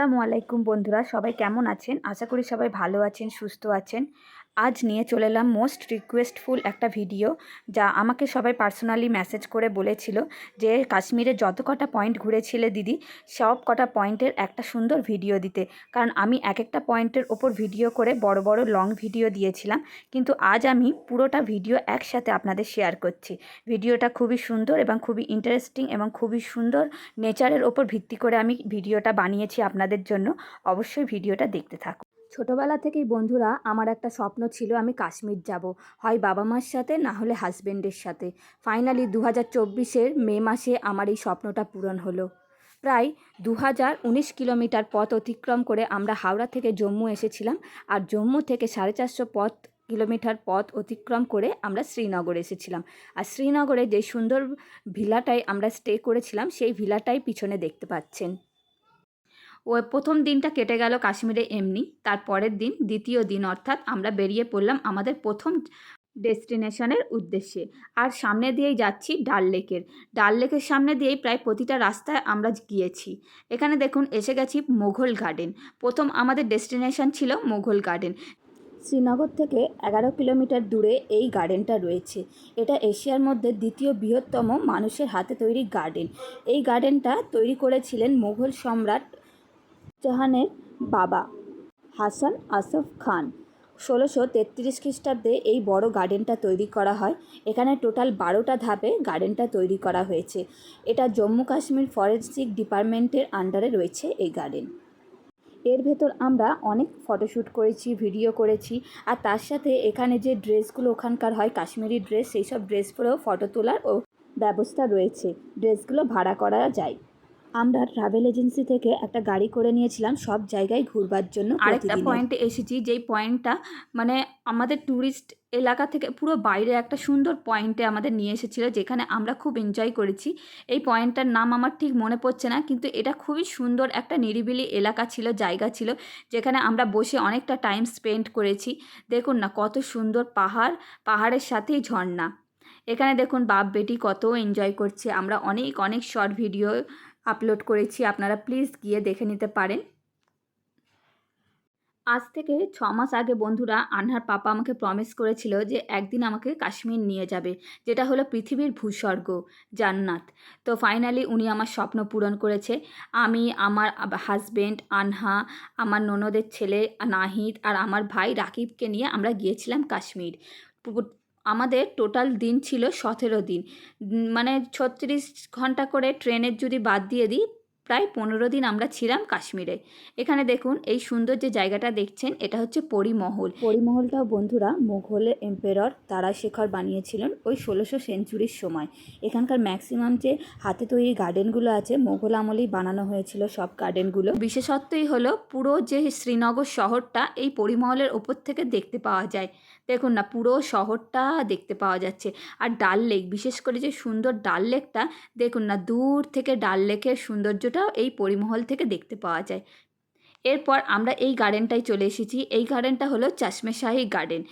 আসসালামু আলাইকুম বন্ধুরা সবাই কেমন আছেন? আশা করি সবাই ভালো আছেন সুস্থ আছেন। আজ নিয়ে চলে এলাম মোস্ট রিকোয়েস্টফুল একটা ভিডিও যা আমাকে সবাই পার্সোনালি মেসেজ করে বলেছিল যে কাশ্মীরে যত কটা পয়েন্ট ঘুরেছিলে দিদি, সব কটা পয়েন্টের একটা সুন্দর ভিডিও দিতে। কারণ আমি এক একটা পয়েন্টের ওপর ভিডিও করে বড় বড় লং ভিডিও দিয়েছিলাম, কিন্তু আজ আমি পুরোটা ভিডিও একসাথে আপনাদের শেয়ার করছি। ভিডিওটা খুবই সুন্দর এবং খুবই ইন্টারেস্টিং এবং খুবই সুন্দর নেচারের ওপর ভিত্তি করে আমি ভিডিওটা বানিয়েছি আপনাদের জন্য। অবশ্যই ভিডিওটা দেখতে থাকুন। ছোটোবেলা থেকেই বন্ধুরা আমার একটা স্বপ্ন ছিল আমি কাশ্মীর যাব। হয় বাবা মার সাথে, না হলে হাজব্যান্ডের সাথে। ফাইনালি দু হাজার চব্বিশের মে মাসে আমার এই স্বপ্নটা পূরণ হলো। প্রায় দু হাজার উনিশ কিলোমিটার পথ অতিক্রম করে আমরা হাওড়া থেকে জম্মু এসেছিলাম আর জম্মু থেকে সাড়ে চারশো পথ, কিলোমিটার পথ অতিক্রম করে আমরা শ্রীনগর এসেছিলাম। আর শ্রীনগরে যে সুন্দর ভিলাটায় আমরা স্টে করেছিলাম, সেই ভিলাটাই পিছনে দেখতে পাচ্ছেন। ও প্রথম দিনটা কেটে গেল কাশ্মীরে এমনি তার পরের দিন দ্বিতীয় দিন অর্থাৎ আমরা বেরিয়ে পড়লাম আমাদের প্রথম ডেস্টিনেশনের উদ্দেশ্যে। আর সামনে দিয়েই যাচ্ছি ডাল লেকের। ডাল লেকের সামনে দিয়েই প্রায় প্রতিটা রাস্তায় আমরা গিয়েছি। এখানে দেখুন এসে গেছি মোঘল গার্ডেন। প্রথম আমাদের ডেস্টিনেশন ছিল মোঘল গার্ডেন। শ্রীনগর থেকে এগারো কিলোমিটার দূরে এই গার্ডেনটা রয়েছে। এটা এশিয়ার মধ্যে দ্বিতীয় বৃহত্তম মানুষের হাতে তৈরি গার্ডেন। এই গার্ডেনটা তৈরি করেছিলেন মুঘল সম্রাট জাহানের বাবা হাসান আসফ খান। ষোলোশো তেত্রিশ খ্রিস্টাব্দে এই বড় গার্ডেনটা তৈরি করা হয়। এখানে টোটাল বারোটা ধাপে গার্ডেনটা তৈরি করা হয়েছে। এটা জম্মু কাশ্মীর ফরেন্সিক ডিপার্টমেন্টের আন্ডারে রয়েছে এই গার্ডেন। এর ভেতর আমরা অনেক ফটোশ্যুট করেছি, ভিডিও করেছি, আর তার সাথে এখানে যে ড্রেসগুলো ওখানকার হয়, কাশ্মীরি ড্রেস, সেই সব ড্রেসগুলোও ফটো তোলার ও ব্যবস্থা রয়েছে। ড্রেসগুলো ভাড়া করা যায়। আমরা ট্রাভেল এজেন্সি থেকে একটা গাড়ি করে নিয়েছিলাম সব জায়গায় ঘুরবার জন্য আরেকটা পয়েন্টে এসেছি যেই পয়েন্টটা মানে আমাদের ট্যুরিস্ট এলাকা থেকে পুরো বাইরে একটা সুন্দর পয়েন্টে আমাদের নিয়ে এসেছিল যেখানে আমরা খুব এনজয় করেছি। এই পয়েন্টটার নাম আমার ঠিক মনে পড়ছে না কিন্তু এটা খুবই সুন্দর একটা নিরিবিলি এলাকা ছিল জায়গা ছিল যেখানে আমরা বসে অনেকটা টাইম স্পেন্ড করেছি। দেখুন না কত সুন্দর পাহাড় পাহাড়ের সাথেই ঝর্ণা। এখানে দেখুন বাপ বেটি কত এনজয় করছে আমরা অনেক অনেক শর্ট ভিডিও আপলোড করেছি, আপনারা প্লিজ গিয়ে দেখে নিতে পারেন। আজ থেকে ছ মাস আগে বন্ধুরা আনহার পাপা আমাকে প্রমিস করেছিল যে একদিন আমাকে কাশ্মীর নিয়ে যাবে, যেটা হলো পৃথিবীর ভূস্বর্গ, জান্নাত। তো ফাইনালি উনি আমার স্বপ্ন পূরণ করেছে। আমি, আমার হাজব্যান্ড আনহা, আমার ননদের ছেলে নাহিদ আর আমার ভাই রাকিবকে নিয়ে আমরা গিয়েছিলাম কাশ্মীর। আমাদের টোটাল দিন ছিল সতেরো দিন। মানে ছত্রিশ ঘণ্টা করে ট্রেনের যদি বাদ দিয়ে দিই প্রায় পনেরো দিন আমরা ছিলাম কাশ্মীরে। এখানে দেখুন, এই সুন্দর যে জায়গাটা দেখছেন, এটা হচ্ছে পরিমহল। পরিমহলটাও বন্ধুরা মুঘলের এম্পেরর তারাশেখর বানিয়েছিলেন ওই ষোলোশো সেঞ্চুরির সময়। এখানকার ম্যাক্সিমাম যে হাতে তৈরি গার্ডেনগুলো আছে, মোঘল আমলেই বানানো হয়েছিল সব গার্ডেনগুলো। বিশেষত্বই হলো পুরো যে শ্রীনগর শহরটা এই পরিমহলের ওপর থেকে দেখতে পাওয়া যায়। দেখুন না, পুরো শহরটা দেখতে পাওয়া যাচ্ছে। আর ডাল লেক, বিশেষ করে যে সুন্দর ডাল লেকটা, দেখুন না, দূর থেকে ডাল লেকের সৌন্দর্যটাও এই পরিমহল থেকে দেখতে পাওয়া যায়। এরপর আমরা এই গার্ডেনটায় চলে এসেছি। এই গার্ডেনটা হলো চাশমেশাহী গার্ডেন।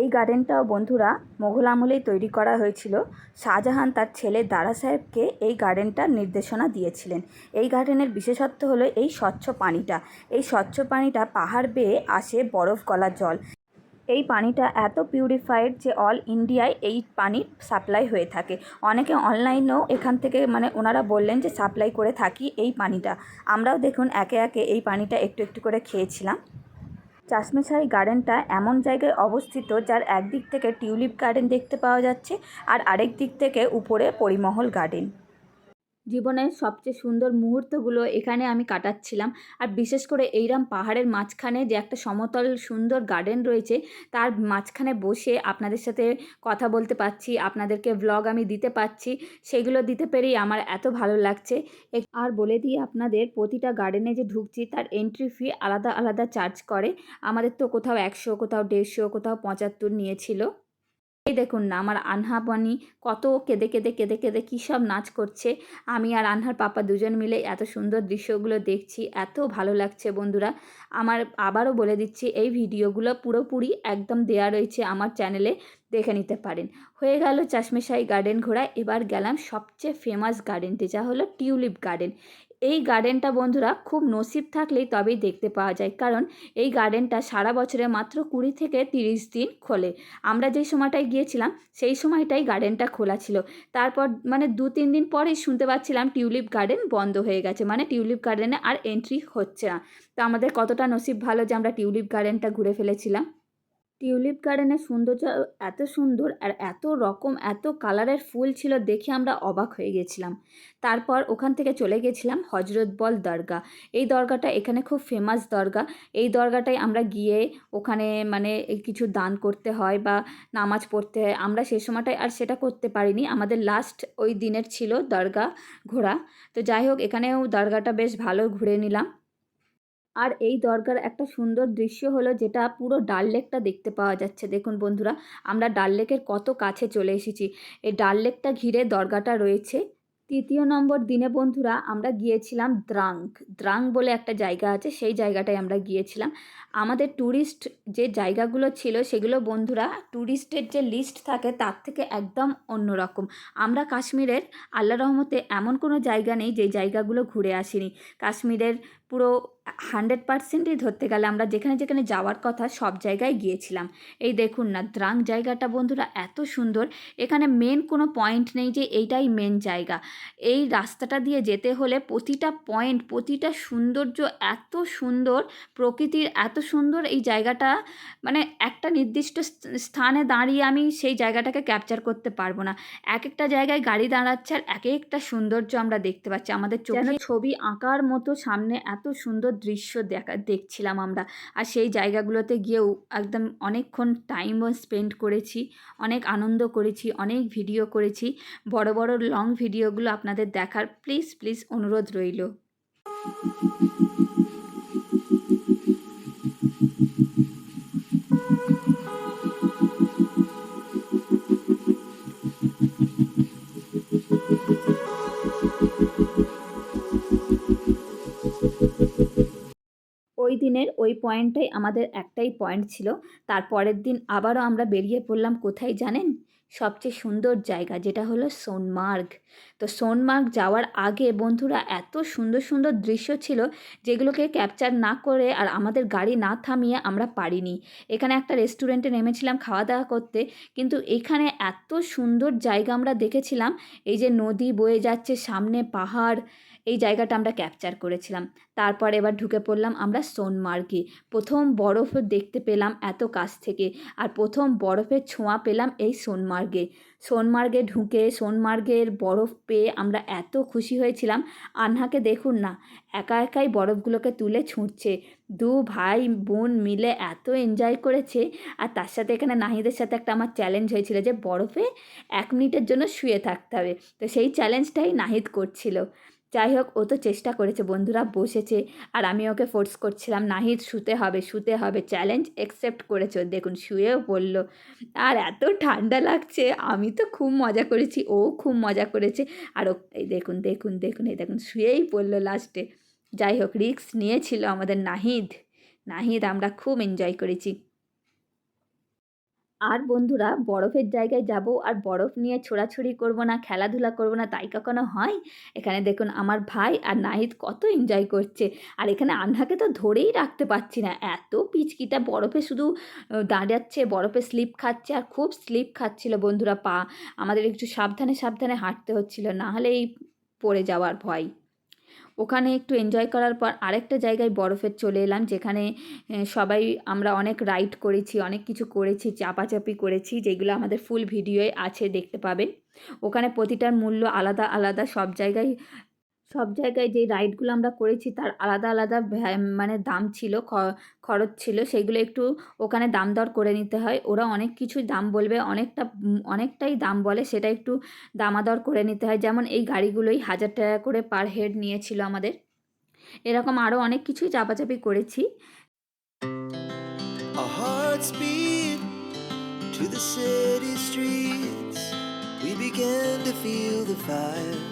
এই গার্ডেনটাও বন্ধুরা মোঘল আমলেই তৈরি করা হয়েছিল। শাহজাহান তার ছেলে দারা সাহেবকে এই গার্ডেনটার নির্দেশনা দিয়েছিলেন। এই গার্ডেনের বিশেষত্ব হলো এই স্বচ্ছ পানিটা। এই স্বচ্ছ পানিটা পাহাড় বেয়ে আসে বরফ গলা জল। এই পানিটা এত পিউরিফাইড যে অল ইন্ডিয়ায় এই পানি সাপ্লাই হয়ে থাকে। অনেকে অনলাইনেও এখান থেকে মানে ওনারা বললেন যে সাপ্লাই করে থাকি এই পানিটা। আমরাও দেখুন একে একে এই পানিটা একটু একটু করে খেয়েছিলাম। চাশমেশাই গার্ডেনটা এমন জায়গায় অবস্থিত যার একদিক থেকে টিউলিপ গার্ডেন দেখতে পাওয়া যাচ্ছে আর আরেক দিক থেকে উপরে পরিমহল গার্ডেন জীবনের সবচেয়ে সুন্দর মুহূর্তগুলো এখানে আমি কাটাচ্ছিলাম। আর বিশেষ করে এইরাম পাহাড়ের মাঝখানে যে একটা সমতল সুন্দর গার্ডেন রয়েছে, তার মাঝখানে বসে আপনাদের সাথে কথা বলতে পারছি, আপনাদেরকে ব্লগ আমি দিতে পারছি, সেগুলো দিতে পেরেই আমার এত ভালো লাগছে। আর বলে দিই আপনাদের, প্রতিটা গার্ডেনে যে ঢুকছি, তার এন্ট্রি ফি আলাদা আলাদা চার্জ করে। আমাদের তো কোথাও একশো, কোথাও দেড়শো, কোথাও পঁচাত্তর নিয়েছিল। এই দেখুন না, আমার আনহা বানি কত কেঁদে কেঁদে কেঁদে কেঁদে কী সব নাচ করছে। আমি আর আনহার পাপা দুজন মিলে এত সুন্দর দৃশ্যগুলো দেখছি, এত ভালো লাগছে বন্ধুরা। আমার আবারও বলে দিচ্ছি, এই ভিডিওগুলো পুরোপুরি একদম দেয়া রয়েছে আমার চ্যানেলে, দেখে নিতে পারেন। হয়ে গেল চাশমেশাই গার্ডেন ঘোরা এবার গেলাম সবচেয়ে ফেমাস গার্ডেনটি যা হলো টিউলিপ গার্ডেন এই গার্ডেনটা বন্ধুরা খুব নসিব থাকলেই তবেই দেখতে পাওয়া যায়। কারণ এই গার্ডেনটা সারা বছরে মাত্র কুড়ি থেকে তিরিশ দিন খোলে। আমরা যেই সময়টায় গিয়েছিলাম, সেই সময়টাই গার্ডেনটা খোলা ছিল। তারপর মানে দু তিন দিন পরেই শুনতে পাচ্ছিলাম টিউলিপ গার্ডেন বন্ধ হয়ে গেছে। মানে টিউলিপ গার্ডেনে আর এন্ট্রি হচ্ছে না। তো আমাদের কতটা নসিব ভালো যে আমরা টিউলিপ গার্ডেনটা ঘুরে ফেলেছিলাম। টিউলিপ গার্ডেনের সৌন্দর্য এত সুন্দর আর এত রকম, এত কালারের ফুল ছিল দেখে আমরা অবাক হয়ে গেছিলাম। তারপর ওখান থেকে চলে গেছিলাম হজরত বল দরগা। এই দরগাটা এখানে খুব ফেমাস দরগা। এই দরগাটায় আমরা গিয়ে ওখানে মানে কিছু দান করতে হয় বা নামাজ পড়তে হয়। আমরা সেই সময়টায় আর সেটা করতে পারিনি। আমাদের লাস্ট ওই দিনের ছিল দরগা ঘোরা। তো যাই হোক, এখানেও দরগাটা বেশ ভালো ঘুরে নিলাম। আর এই দরগার একটা সুন্দর দৃশ্য হলো যেটা পুরো ডাল লেকটা দেখতে পাওয়া যাচ্ছে। দেখুন বন্ধুরা, আমরা ডাল লেকের কত কাছে চলে এসেছি। এই ডাল লেকটা ঘিরে দরগাটা রয়েছে। তৃতীয় নম্বর দিনে বন্ধুরা, আমরা গিয়েছিলাম দ্রাং দ্রাং বলে একটা জায়গা আছে, সেই জায়গাটায় আমরা গিয়েছিলাম। আমাদের ট্যুরিস্ট যে জায়গাগুলো ছিল, সেগুলো বন্ধুরা ট্যুরিস্টের যে লিস্ট থাকে, তার থেকে একদম অন্যরকম। আমরা কাশ্মীরের আল্লাহ রহমতে এমন কোনো জায়গা নেই যে জায়গাগুলো ঘুরে আসিনি। কাশ্মীরের পুরো হান্ড্রেড পার্সেন্টই ধরতে গেলে আমরা যেখানে যেখানে যাওয়ার কথা সব জায়গায় গিয়েছিলাম। এই দেখুন না দ্রাং জায়গাটা বন্ধুরা এত সুন্দর। এখানে মেন কোনো পয়েন্ট নেই যে এইটাই মেন জায়গা। এই রাস্তাটা দিয়ে যেতে হলে প্রতিটা পয়েন্ট প্রতিটা সৌন্দর্য এত সুন্দর প্রকৃতির এত সুন্দর এই জায়গাটা মানে একটা নির্দিষ্ট স্থানে দাঁড়িয়ে আমি সেই জায়গাটাকে ক্যাপচার করতে পারব না। এক একটা জায়গায় গাড়ি দাঁড়াচ্ছে আর এক একটা সৌন্দর্য আমরা দেখতে পাচ্ছি। আমাদের চোখে ছবি আঁকার মতো সামনে এত সুন্দর দৃশ্য দেখা, দেখছিলাম আমরা। আর সেই জায়গাগুলোতে গিয়েও একদম অনেকক্ষণ টাইমও স্পেন্ড করেছি, অনেক আনন্দ করেছি, অনেক ভিডিও করেছি। বড় বড় লং ভিডিওগুলো আপনাদের দেখার প্লিজ প্লিজ অনুরোধ রইল। দিনের ওই পয়েন্টটাই আমাদের একটাই পয়েন্ট ছিল। তার পরের দিন আবারও আমরা বেরিয়ে পড়লাম কোথায় জানেন? সবচেয়ে সুন্দর জায়গা যেটা হলো সোনমার্গ। তো সোনমার্গ যাওয়ার আগে বন্ধুরা এত সুন্দর সুন্দর দৃশ্য ছিল যেগুলোকে ক্যাপচার না করে আর আমাদের গাড়ি না থামিয়ে আমরা পারিনি। এখানে একটা রেস্টুরেন্টে নেমেছিলাম খাওয়া দাওয়া করতে, কিন্তু এখানে এত সুন্দর জায়গা আমরা দেখেছিলাম, এই যে নদী বয়ে যাচ্ছে সামনে পাহাড়, এই জায়গাটা আমরা ক্যাপচার করেছিলাম। তারপর এবার ঢুকে পড়লাম আমরা সোনমার্গে। প্রথম বরফ দেখতে পেলাম এত কাছ থেকে, আর প্রথম বরফের ছোঁয়া পেলাম এই সোনমার্গে। সোনমার্গে ঢুকে, সোনমার্গের বরফ পেয়ে আমরা এত খুশি হয়েছিলাম। আনহাকে দেখুন না, একা একাই বরফগুলোকে তুলে ছুঁড়ছে। দু ভাই বোন মিলে এত এনজয় করেছে। আর তার সাথে এখানে নাহিদের সাথে একটা আমার চ্যালেঞ্জ হয়েছিল যে বরফে এক মিনিটের জন্য শুয়ে থাকতে হবে। তো সেই চ্যালেঞ্জটাই নাহিদ করছিল। যাই হোক ও তো চেষ্টা করেছে, বন্ধুরা বসেছে। আর আমি ওকে ফোর্স করছিলাম, নাহিদ, শুতে হবে শুতে হবে। চ্যালেঞ্জ অ্যাকসেপ্ট করেছে। দেখুন, শুয়েও পড়ল। আর এত ঠান্ডা লাগছে, আমি তো খুব মজা করেছি, ও খুব মজা করেছে। আর ও, এই দেখুন দেখুন দেখুন, এই দেখুন, শুয়েই পড়ল লাস্টে যাই হোক রিক্স নিয়েছিল আমাদের নাহিদ। নাহিদ, আমরা খুব এনজয় করেছি। আর বন্ধুরা, বরফের জায়গায় যাব আর বরফ নিয়ে ছোড়াছুড়ি করব না, খেলাধুলা করব না, তাই কখনো হয়? এখানে দেখুন আমার ভাই আর নাহিদ কত এনজয় করছে। আর এখানে আন্ধাকে তো ধরেই রাখতে পারছি না। এত পিচকিটা বরফে শুধু দাঁড়াচ্ছে, বরফে স্লিপ খাচ্ছে আর খুব স্লিপ খাচ্ছিল বন্ধুরা পা। আমাদের একটু সাবধানে সাবধানে হাঁটতে হচ্ছিল, না হলেই পড়ে যাওয়ার ভয়। ওখানে একটু এনজয় করার পর আরেকটা জায়গায় বরফের চলে এলাম, যেখানে সবাই আমরা অনেক রাইড করেছি, অনেক কিছু করেছি, চাপাচাপি করেছি, যেগুলো আমাদের ফুল ভিডিওয়ে আছে, দেখতে পাবেন। ওখানে প্রতিটার মূল্য আলাদা আলাদা, সব জায়গায় সব জায়গায় যে রাইডগুলো আমরা করেছি তার আলাদা আলাদা মানে দাম ছিল খরচ ছিল সেগুলো একটু ওখানে দাম দর করে নিতে হয়। ওরা অনেক কিছুই দাম বলবে অনেকটা অনেকটাই দাম বলে সেটা একটু দামাদর করে নিতে হয়। যেমন এই গাড়িগুলোই হাজার টাকা করে পার হেড নিয়েছিল আমাদের। এরকম আরও অনেক কিছুই চাপাচাপি করেছি। To the city streets, we began to feel the fire.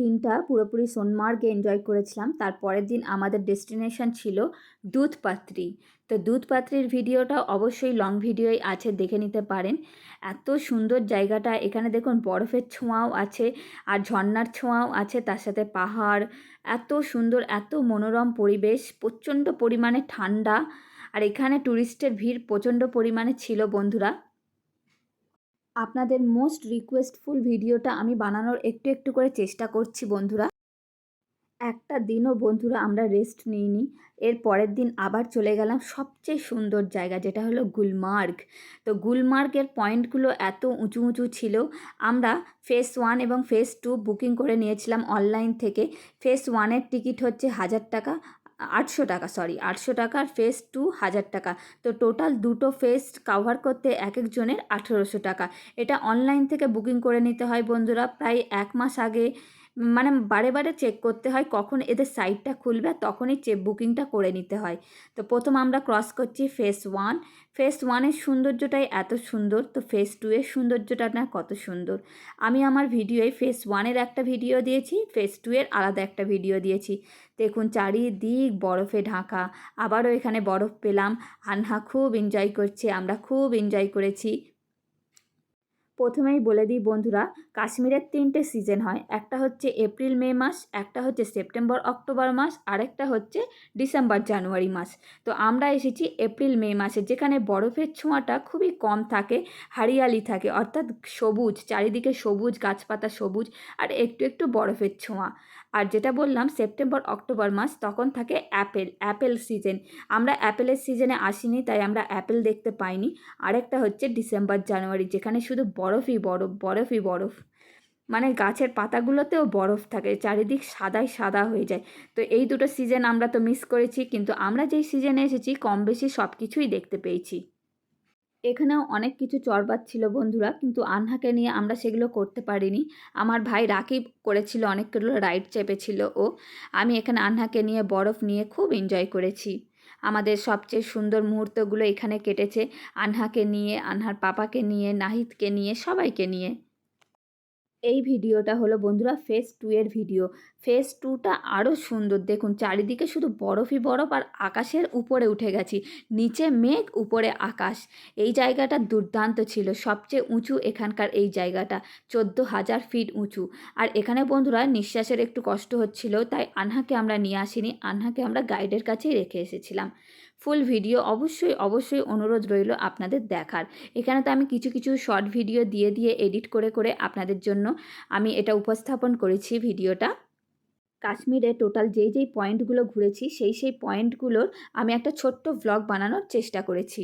দিনটা পুরোপুরি সোনমার্গে এনজয় করেছিলাম। তার পরের দিন আমাদের ডেস্টিনেশন ছিল দুধপাত্রি। তো দুধপাত্রির ভিডিওটা অবশ্যই লং ভিডিওই আছে, দেখে নিতে পারেন। এত সুন্দর জায়গাটা, এখানে দেখুন বরফের ছোঁয়াও আছে আর ঝর্ণার ছোঁয়াও আছে, তার সাথে পাহাড়। এত সুন্দর, এত মনোরম পরিবেশ, প্রচণ্ড পরিমাণে ঠান্ডা। আর এখানে ট্যুরিস্টের ভিড় প্রচণ্ড পরিমাণে ছিল বন্ধুরা। আপনাদের মোস্ট রিকোয়েস্টফুল ভিডিওটা আমি বানানোর একটু একটু করে চেষ্টা করছি বন্ধুরা। একটা দিনও বন্ধুরা আমরা রেস্ট নিইনি। এর পরের দিন আবার চলে গেলাম সবচেয়ে সুন্দর জায়গা যেটা হলো গুলমার্গ। তো গুলমার্গের পয়েন্টগুলো এত উঁচু উঁচু ছিল, আমরা ফেস ওয়ান এবং ফেস টু বুকিং করে নিয়েছিলাম অনলাইন থেকে। ফেস ওয়ানের টিকিট হচ্ছে হাজার টাকা আটশো টাকা সরি আটশো টাকার ফেস টু হাজার টাকা। তো টোটাল দুটো ফেস কাভার করতে এক একজনের আঠেরোশো টাকা। এটা অনলাইন থেকে বুকিং করে নিতে হয় বন্ধুরা। প্রায় এক মাস আগে মানে বারে বারে চেক করতে হয় কখন এদের সাইটটা খুলবে তখনই চেক বুকিংটা করে নিতে হয়। তো প্রথম আমরা ক্রস করছি ফেস ওয়ান ফেস ওয়ানের সৌন্দর্যটাই এত সুন্দর, তো ফেস টু এর সৌন্দর্যটা না কত সুন্দর। আমি আমার ভিডিওয় ফেস ওয়ানের একটা ভিডিও দিয়েছি ফেস টু এর আলাদা একটা ভিডিও দিয়েছি। দেখুন চারিদিক বরফে ঢাকা, আবারও এখানে বরফ পেলাম। আনহা খুব এনজয় করছে, আমরা খুব এনজয় করেছি। প্রথমেই বলে দিই বন্ধুরা, কাশ্মীরের তিনটে সিজন হয়। একটা হচ্ছে এপ্রিল মে মাস, একটা হচ্ছে সেপ্টেম্বর অক্টোবর মাস, আরেকটা হচ্ছে ডিসেম্বর জানুয়ারি মাস। তো আমরা এসেছি এপ্রিল মে মাসে, যেখানে বরফের ছোঁয়াটা খুবই কম থাকে, হারিয়ালি থাকে, অর্থাৎ সবুজ, চারিদিকে সবুজ, গাছপাতা সবুজ, আর একটু একটু বরফের ছোঁয়া। আর যেটা বললাম সেপ্টেম্বর অক্টোবর মাস, তখন থাকে অ্যাপেল অ্যাপেল সিজন আমরা অ্যাপেলের সিজনে আসিনি, তাই আমরা অ্যাপেল দেখতে পাইনি। আরেকটা হচ্ছে ডিসেম্বর জানুয়ারি যেখানে শুধু বরফই বরফ বরফই বরফ। মানে গাছের পাতাগুলোতেও বরফ থাকে, চারিদিক সাদাই সাদা হয়ে যায়। তো এই দুটো সিজন আমরা তো মিস করেছি, কিন্তু আমরা যেই সিজনে এসেছি কম বেশি সব কিছুই দেখতে পেয়েছি। এখানেও অনেক কিছু চরবার ছিল বন্ধুরা, কিন্তু আনহাকে নিয়ে আমরা সেগুলো করতে পারিনি। আমার ভাই রাকিব করেছিল, অনেকগুলো রাইড চেপেছিল ও। আমি এখানে আনহাকে নিয়ে বরফ নিয়ে খুব এনজয় করেছি। আমাদের সবচেয়ে সুন্দর মুহূর্তগুলো এখানে কেটেছে। আনহাকে নিয়ে, আনহার পাপাকে নিয়ে, নাহিদকে নিয়ে, সবাইকে নিয়ে। এই ভিডিওটা হলো বন্ধুরা ফেস টু এর ভিডিও ফেস টুটা আরও সুন্দর। দেখুন, চারিদিকে শুধু বরফই বরফ আর আকাশের উপরে উঠে গেছি। নিচে মেঘ, উপরে আকাশ। এই জায়গাটা দুর্দান্ত ছিল। সবচেয়ে উঁচু এখানকার এই জায়গাটা, চোদ্দ হাজার ফিট উঁচু। আর এখানে বন্ধুরা নিঃশ্বাসের একটু কষ্ট হচ্ছিল, তাই আনহাকে আমরা নিয়ে আসিনি। আনহাকে আমরা গাইডের কাছেই রেখে এসেছিলাম। ফুল ভিডিও অবশ্যই অবশ্যই অনুরোধ রইল আপনাদের দেখার। এখানে তো আমি কিছু কিছু শর্ট ভিডিও দিয়ে দিয়ে এডিট করে করে আপনাদের জন্য আমি এটা উপস্থাপন করেছি ভিডিওটা কাশ্মীরে টোটাল যেই যেই পয়েন্টগুলো ঘুরেছি, সেই সেই পয়েন্টগুলোর আমি একটা ছোট্ট ব্লগ বানানোর চেষ্টা করেছি।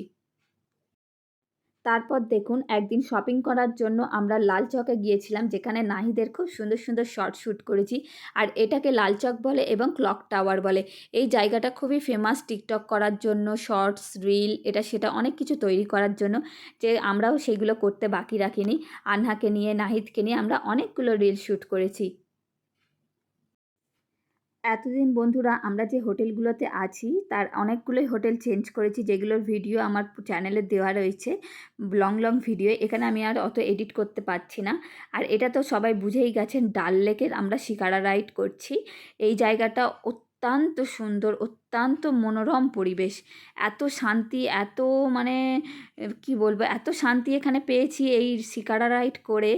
তারপর দেখুন, একদিন শপিং করার জন্য আমরা লাল চকে গিয়েছিলাম, যেখানে নাহিদের খুব সুন্দর সুন্দর শর্ট শ্যুট করেছি। আর এটাকে লাল চক বলে এবং ক্লক টাওয়ার বলে। এই জায়গাটা খুবই ফেমাস টিকটক করার জন্য শর্টস রিল এটা সেটা অনেক কিছু তৈরি করার জন্য, যে আমরাও সেগুলো করতে বাকি রাখিনি। আনহাকে নিয়ে, নাহিদকে নিয়ে আমরা অনেকগুলো রিল শ্যুট করেছি। এতদিন বন্ধুরা আমরা যে হোটেলগুলোতে আছি, তার অনেকগুলোই হোটেল চেঞ্জ করেছি, যেগুলোর ভিডিও আমার চ্যানেলে দেওয়া রয়েছে, লং লং ভিডিও। এখানে আমি আর অত এডিট করতে পারছি না। আর এটা তো সবাই বুঝেই গেছেন, ডাল লেকের আমরা শিকারা রাইড করছি। এই জায়গাটা অত্যন্ত সুন্দর, অত্যন্ত মনোরম পরিবেশ। এত শান্তি, এত মানে কি বলব, এত শান্তি এখানে পেয়েছি এই শিকারা রাইড করে।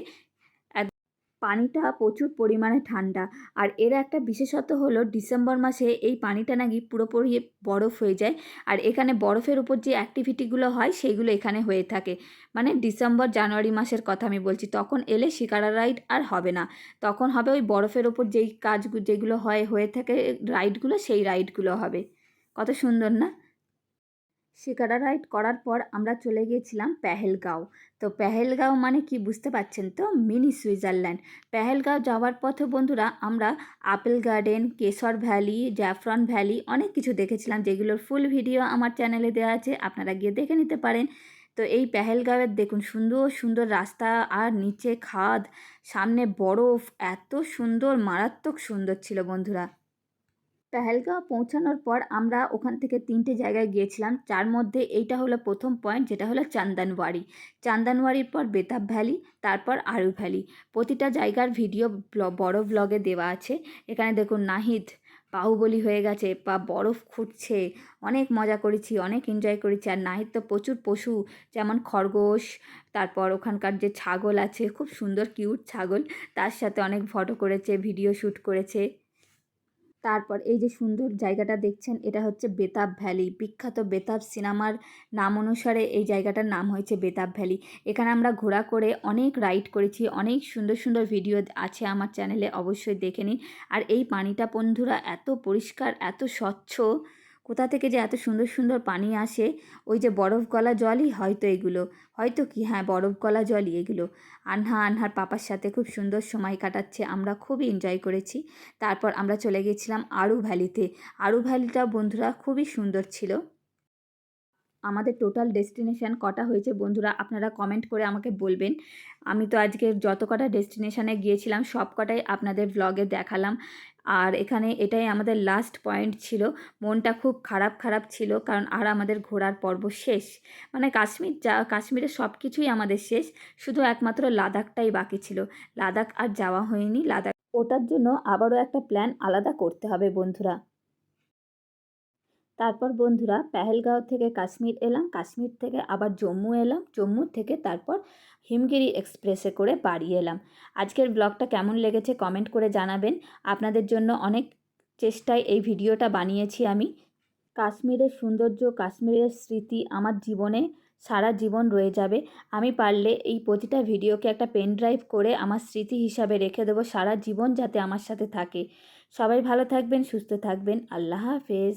পানিটা প্রচুর পরিমাণে ঠান্ডা। আর এর একটা বিশেষত হলো ডিসেম্বর মাসে এই পানিটা নাকি পুরোপুরি বরফ হয়ে যায়। আর এখানে বরফের উপর যে অ্যাক্টিভিটিগুলো হয় সেইগুলো এখানে হয়ে থাকে। মানে ডিসেম্বর, জানুয়ারি মাসের কথা আমি বলছি, তখন এলে শিকারা রাইড আর হবে না। তখন হবে ওই বরফের ওপর যেই কাজগুলো যেগুলো হয়, হয়ে থাকে রাইডগুলো সেই রাইডগুলো হবে। কত সুন্দর না? শিকারা রাইড করার পর আমরা চলে গিয়েছিলাম পেহেলগাঁও। তো পেহেলগাঁও মানে কি বুঝতে পারছেন তো? Mini Switzerland. পেহেলগাঁও যাওয়ার পথে বন্ধুরা আমরা apple garden, Kesar valley saffron valley অনেক কিছু দেখেছিলাম, যেগুলোর ফুল ভিডিও আমার চ্যানেলে দেওয়া আছে, আপনারা গিয়ে দেখে নিতে পারেন। তো এই পেহেলগাঁওয়ের দেখুন সুন্দর সুন্দর রাস্তা, আর নিচে খাদ, সামনে বরফ, এত সুন্দর, মারাত্মক সুন্দর ছিল বন্ধুরা। পেহেলগাঁও পৌঁছানোর পর আমরা ওখান থেকে তিনটে জায়গায় গিয়েছিলাম। যার মধ্যে এইটা হলো প্রথম পয়েন্ট যেটা হলো চান্দানওয়ারি চান্দানওয়ারির পর বেতাব ভ্যালি, তারপর আরু ভ্যালি। প্রতিটা জায়গার ভিডিও বড় ব্লগে দেওয়া আছে। এখানে দেখুন, নাহিদ বাহুবলি হয়ে গেছে, বা বরফ খুঁটছে অনেক মজা করেছি, অনেক এনজয় করেছি। আর নাহিদ তো প্রচুর পশু, যেমন খরগোশ, তারপর ওখানকার যে ছাগল আছে, খুব সুন্দর কিউট ছাগল। তার সাথে অনেক ফটো করেছে ভিডিও শ্যুট করেছে। তারপর এই যে সুন্দর জায়গাটা দেখছেন, এটা হচ্ছে বেতাব ভ্যালি। বিখ্যাত বেতাব সিনেমার নাম অনুসারে এই জায়গাটার নাম হয়েছে বেতাব ভ্যালি। এখানে আমরা ঘোরা করে অনেক রাইড করেছি, অনেক সুন্দর সুন্দর ভিডিও আছে আমার চ্যানেলে অবশ্যই দেখে নিন। আর এই পানিটা বন্ধুরা এত পরিষ্কার, এত স্বচ্ছ কোথা থেকে যে এত সুন্দর সুন্দর পানি আসে, ওই যে বরফ গলা জলই হয়তো এগুলো। হয়তো কি? হ্যাঁ বরফ গলা জলই এগুলো। আনহা, আনহার পাপার সাথে খুব সুন্দর সময় কাটাচ্ছে, আমরা খুবই এনজয় করেছি। তারপর আমরা চলে গেছিলাম আরু ভ্যালিতে। আরু ভ্যালিটা বন্ধুরা খুবই সুন্দর ছিল। আমাদের টোটাল ডেস্টিনেশান কটা হয়েছে বন্ধুরা আপনারা কমেন্ট করে আমাকে বলবেন। আমি তো আজকে যত কটা ডেস্টিনেশানে গিয়েছিলাম, সব কটাই আপনাদের ব্লগে দেখালাম। আর এখানে এটাই আমাদের লাস্ট পয়েন্ট ছিল। মনটা খুব খারাপ খারাপ ছিল কারণ আর আমাদের ঘোরার পর্ব শেষ। মানে কাশ্মীর যা, কাশ্মীরে সব কিছুই আমাদের শেষ, শুধু একমাত্র লাদাখটাই বাকি ছিল। লাদাখ আর যাওয়া হয়নি, লাদাখ ওটার জন্য আবারও একটা প্ল্যান আলাদা করতে হবে বন্ধুরা। তারপর বন্ধুরা পেহেলগাঁও থেকে কাশ্মীর এলাম, কাশ্মীর থেকে আবার জম্মু এলাম, জম্মু থেকে তারপর হিমগিরি এক্সপ্রেসে করে বাড়ি এলাম। আজকের ব্লগটা কেমন লেগেছে কমেন্ট করে জানাবেন। আপনাদের জন্য অনেক চেষ্টায় এই ভিডিওটা বানিয়েছি আমি। কাশ্মীরের সৌন্দর্য, কাশ্মীরের স্মৃতি আমার জীবনে সারা জীবন রয়ে যাবে। আমি পারলে এই প্রতিটা ভিডিওকে একটা পেন ড্রাইভ করে আমার স্মৃতি হিসাবে রেখে দেবো সারা জীবন যাতে আমার সাথে থাকে। সবাই ভালো থাকবেন, সুস্থ থাকবেন। আল্লাহ হাফেজ।